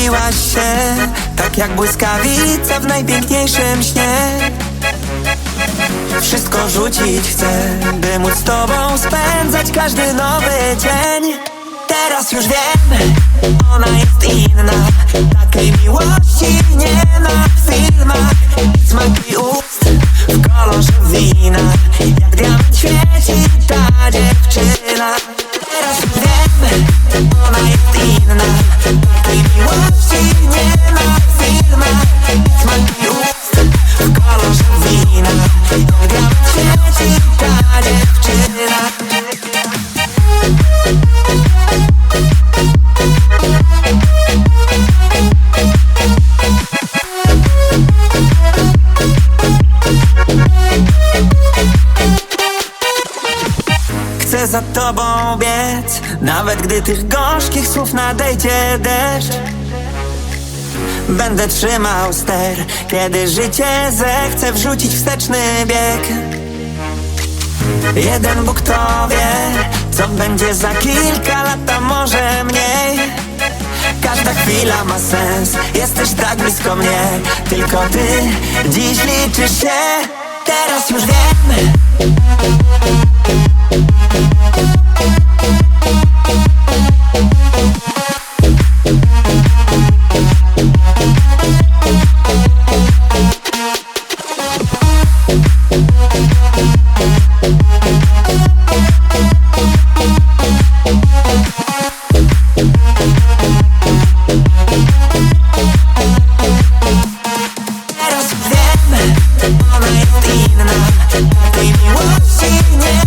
Pojawiłaś się tak jak błyskawica w najpiękniejszym śnie. Wszystko rzucić chcę, by móc z tobą spędzać każdy nowy dzień. Teraz już wiem, ona jest inna Takiej miłości nie ma w filmach. Smak jej ust w kolorze wina Jak diament świeci ta dziewczyna Chcę za tobą biec. Nawet gdy tych gorzkich słów nadejdzie deszcz. Będę trzymał ster Kiedy życie zechce wrzucić wsteczny bieg. Jeden Bóg to wie Co będzie za kilka lat, a może mniej. Każda chwila ma sens Jesteś tak blisko mnie. Tylko ty dziś liczysz się Teraz już wiem back. Alright, Tina, baby, be in you.